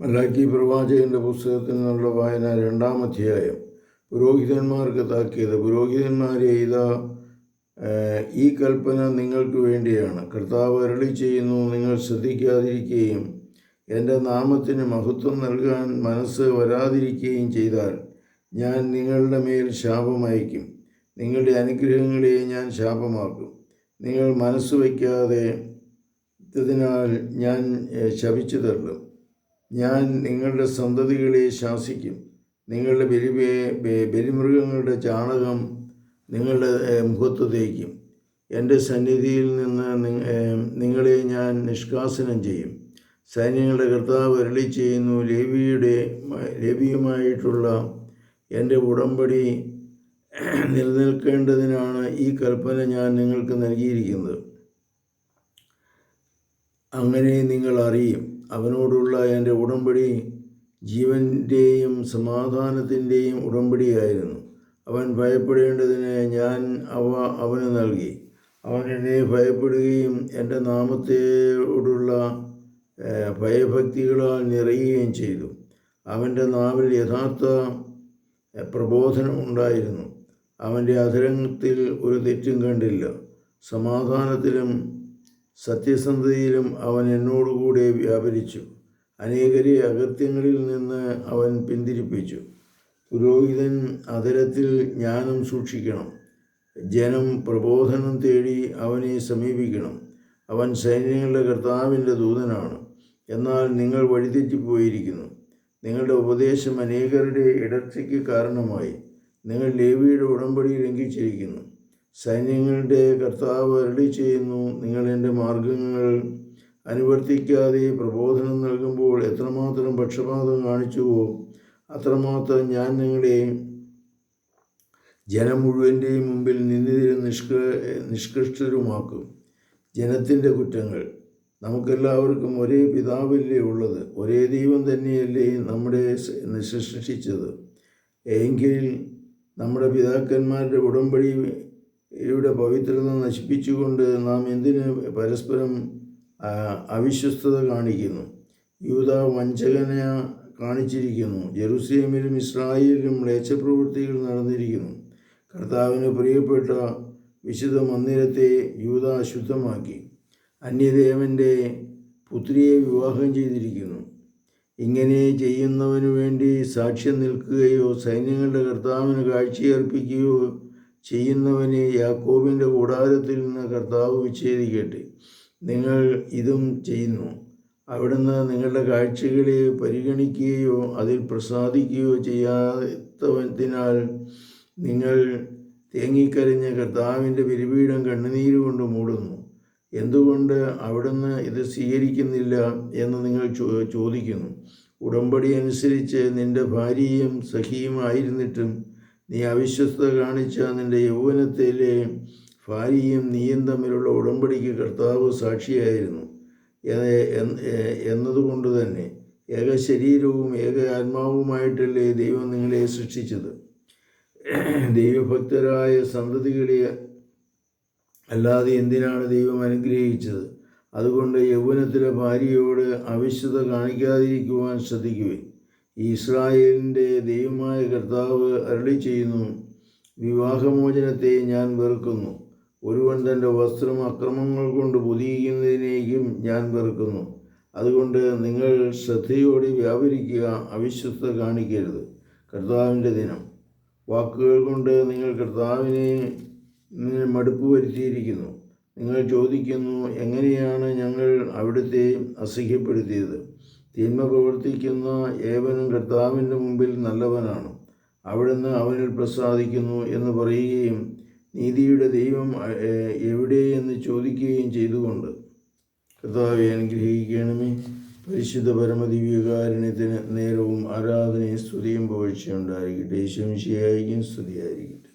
മലാക്കി പ്രവാചകന്റെ പുസ്തകത്തിൽ നിന്നുള്ള വായന രണ്ടാം അധ്യായം. പുരോഹിതന്മാർക്ക് താക്കിയത് പുരോഹിതന്മാരെ ഇതാ ഈ കൽപ്പന നിങ്ങൾക്ക് വേണ്ടിയാണ്. കർത്താവ് അരളി ചെയ്യുന്നു നിങ്ങൾ ശ്രദ്ധിക്കാതിരിക്കുകയും എന്റെ നാമത്തിന് മഹത്വം നൽകാൻ മനസ്സ് വരാതിരിക്കുകയും ചെയ്താൽ ഞാൻ നിങ്ങളുടെ മേൽ ശാപമയക്കും. നിങ്ങളുടെ അനുഗ്രഹങ്ങളെ ഞാൻ ശാപമാക്കും. നിങ്ങൾ മനസ്സ് വയ്ക്കാതെ ഇതിനാൽ ഞാൻ ശപിച്ചു തള്ളും. ഞാൻ നിങ്ങളുടെ സന്തതികളെ ശാസിക്കും. നിങ്ങളുടെ ബലി ബലിമൃഗങ്ങളുടെ ചാണകം നിങ്ങളുടെ മുഖത്ത് തേക്കും. എന്റെ സന്നിധിയിൽ നിന്ന് നിങ്ങളെ ഞാൻ നിഷ്കാസനം ചെയ്യും. സൈന്യങ്ങളുടെ കർത്താവ് അരളി ചെയ്യുന്നു ലേവിയുടെ ലേവിയുമായിട്ടുള്ള എന്റെ ഉടമ്പടി നിലനിൽക്കേണ്ടതിനാണ് ഈ കൽപ്പന ഞാൻ നിങ്ങൾക്ക് നൽകിയിരിക്കുന്നത്. അങ്ങനെ നിങ്ങൾ അറിയും. അവനോടുള്ള എന്റെ ഉടമ്പടി ജീവന്റെയും സമാധാനത്തിന്റെയും ഉടമ്പടിയായിരുന്നു. അവൻ ഭയപ്പെടേണ്ടതിന് ഞാൻ അവ അവന് നൽകി. അവൻ എന്നെ ഭയപ്പെടുകയും എന്റെ നാമത്തോടുള്ള ഭയഭക്തികളാൽ നിറയുകയും ചെയ്തു. അവന്റെ നാവിൽ യഥാർത്ഥ പ്രബോധനം ഉണ്ടായിരുന്നു. അവന്റെ അധരത്തിൽ ഒരു തെറ്റും കണ്ടില്ല. സമാധാനത്തിലും സത്യസന്ധതയിലും അവൻ എന്നോടുകൂടെ വ്യാപരിച്ചു. അനേകരെ അകൃത്യങ്ങളിൽ നിന്ന് അവൻ പിന്തിരിപ്പിച്ചു. പുരോഹിതൻ അതരത്തിൽ ജ്ഞാനം സൂക്ഷിക്കണം. ജനം പ്രബോധനം തേടി അവനെ സമീപിക്കണം. അവൻ സൈന്യങ്ങളുടെ കർത്താവിന്റെ ദൂതനാണ്. എന്നാൽ നിങ്ങൾ വഴിതെറ്റിപ്പോയിരിക്കുന്നു. നിങ്ങളുടെ ഉപദേശം അനേകരുടെ ഇടർച്ചയ്ക്ക് കാരണമായി. നിങ്ങൾ ലേവിയുടെ ഉടമ്പടി ലംഘിച്ചിരിക്കുന്നു. സൈന്യങ്ങളുടെ കർത്താവ് അരളി ചെയ്യുന്നു. നിങ്ങൾ എന്റെ മാർഗങ്ങൾ അനുവർത്തിക്കാതെ പ്രബോധനം നൽകുമ്പോൾ എത്രമാത്രം പക്ഷപാതം കാണിച്ചുവോ അത്രമാത്രം ഞാൻ നിങ്ങളെ ജനം മുഴുവന്റെയും മുമ്പിൽ നിന്നിതിരും നിഷ്ക നിഷ്കൃഷ്ടരുമാക്കും. ജനത്തിന്റെ കുറ്റങ്ങൾ. നമുക്കെല്ലാവർക്കും ഒരേ പിതാവല്ലേ ഉള്ളത്. ഒരേ ദൈവം തന്നെയല്ലേ നമ്മുടെ സൃഷ്ടിച്ചത്. എങ്കിൽ നമ്മുടെ പിതാക്കന്മാരുടെ ഉടമ്പടി യുടെ പവിത്രത നശിപ്പിച്ചുകൊണ്ട് നാം എന്തിന് പരസ്പരം അവിശ്വസ്തത കാണിക്കുന്നു? യൂത വഞ്ചകന കാണിച്ചിരിക്കുന്നു. ജെറുസലേമിലും ഇസ്രായേലിലും മ്ലേച്ഛപ്രവൃത്തികൾ നടന്നിരിക്കുന്നു. കർത്താവിന് പ്രിയപ്പെട്ട വിശുദ്ധ മന്ദിരത്തെ യൂത അശുദ്ധമാക്കി അന്യദേവന്റെ പുത്രിയെ വിവാഹം ചെയ്തിരിക്കുന്നു. ഇങ്ങനെ ചെയ്യുന്നവനു വേണ്ടി സാക്ഷ്യം നിൽക്കുകയോ സൈന്യങ്ങളുടെ കർത്താവിന് കാഴ്ചയർപ്പിക്കുകയോ ചെയ്യുന്നവനെ യാക്കോബിന്റെ കൂടാരത്തിൽ നിന്ന് കർത്താവ് വിച്ഛേദിക്കട്ടെ. നിങ്ങൾ ഇതും ചെയ്യുന്നു. അവിടുന്ന് നിങ്ങളുടെ കാഴ്ചകളെ പരിഗണിക്കുകയോ അതിൽ പ്രസാദിക്കുകയോ ചെയ്യാത്തതിനാൽ നിങ്ങൾ തേങ്ങിക്കരഞ്ഞ കർത്താവിന്റെ ബലിപീഠം കണ്ണുനീര് കൊണ്ട് മൂടുന്നു. എന്തുകൊണ്ട് അവിടുന്ന് ഇത് സ്വീകരിക്കുന്നില്ല എന്ന് നിങ്ങൾ ചോദിക്കുന്നു. ഉടമ്പടി അനുസരിച്ച് നിന്റെ ഭാര്യയും സഖിയുമായിരുന്നിട്ടും നീ അവിശ്വസ്ത കാണിച്ച നിന്റെ യൗവനത്തിലെ ഭാര്യയും നീയും തമ്മിലുള്ള ഉടമ്പടിക്ക് കർത്താവ് സാക്ഷിയായിരുന്നു. എന്നതുകൊണ്ട് തന്നെ ഏക ശരീരവും ഏക ആത്മാവുമായിട്ടല്ലേ ദൈവം നിങ്ങളെ സൃഷ്ടിച്ചത്? ദൈവഭക്തരായ സന്തതികളെ അല്ലാതെ എന്തിനാണ് ദൈവം അനുഗ്രഹിച്ചത്? അതുകൊണ്ട് യൗവനത്തിലെ ഭാര്യയോട് അവിശ്വത കാണിക്കാതിരിക്കുവാൻ ശ്രദ്ധിക്കുവിൻ. ഇസ്രായേലിന്റെ ദൈവമായ കർത്താവ് അരളി ചെയ്യുന്നു വിവാഹമോചനത്തെ ഞാൻ വെറുക്കുന്നു. ഒരുവൻ തന്റെ വസ്ത്രം അക്രമങ്ങൾ കൊണ്ട് പൊതിയുന്നതിനേക്കും ഞാൻ വെറുക്കുന്നു. അതുകൊണ്ട് നിങ്ങൾ ശ്രദ്ധയോടെ വ്യാപരിക്കുക അവിശ്വസ്ത കാണിക്കരുത്. കർത്താവിന്റെ ദിനം. വാക്കുകൾ കൊണ്ട് നിങ്ങൾ കർത്താവിനെ മടുപ്പ് വരുത്തിയിരിക്കുന്നു. നിങ്ങൾ ചോദിക്കുന്നു എങ്ങനെയാണ് ഞങ്ങൾ അവിടുത്തെ അസഹ്യപ്പെടുത്തിയത്? തിന്മ പ്രവർത്തിക്കുന്ന ഏവനും കർത്താവിന്റെ മുമ്പിൽ നല്ലവനാണ്. അവിടുന്ന് അവനിൽ പ്രസാദിക്കുന്നു എന്ന് പറയുകയും നീതിയുടെ ദൈവം എവിടെയെന്ന് ചോദിക്കുകയും ചെയ്തുകൊണ്ട് കർത്താവെ അനുഗ്രഹിക്കണമേ. പരിശുദ്ധ പരമദിവ്യകാരുണ്യത്തിന് നേരവും ആരാധനയും സ്തുതിയും പുകഴ്ചയുണ്ടായിരിക്കട്ടെ ശംശയായിരിക്കും സ്തുതിയായിരിക്കും